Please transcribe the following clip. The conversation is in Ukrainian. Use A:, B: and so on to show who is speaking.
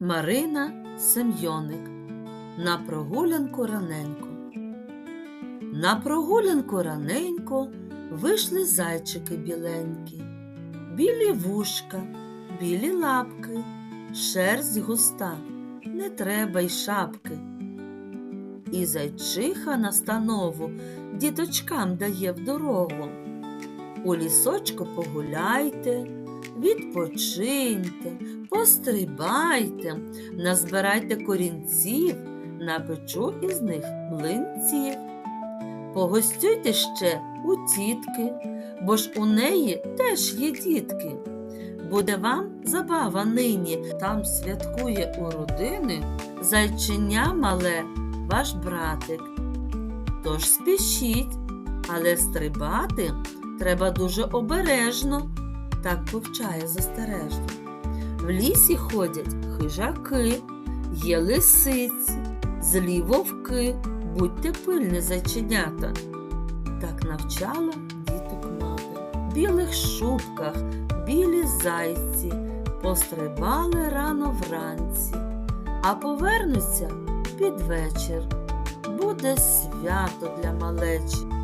A: Марина Семйоник. На прогулянку раненько. На прогулянку раненько вийшли зайчики біленькі, білі вушка, білі лапки, шерсть густа, не треба й шапки. І зайчиха настанову діточкам дає в дорогу. У лісочку погуляйте, відпочиньте, пострибайте, назбирайте корінців, напечу із них млинців. Погостюйте ще у тітки, бо ж у неї теж є дітки. Буде вам забава нині, там святкує у родини зайчиня мале ваш братик. Тож спішіть, але стрибати треба дуже обережно, так повчає застережно. В лісі ходять хижаки, є лисиці, злі вовки, будьте пильні зайченята. Так навчала діток мати. В білих шубках, білі зайці, пострибали рано вранці, а повернуться під вечір. Буде свято для малечі.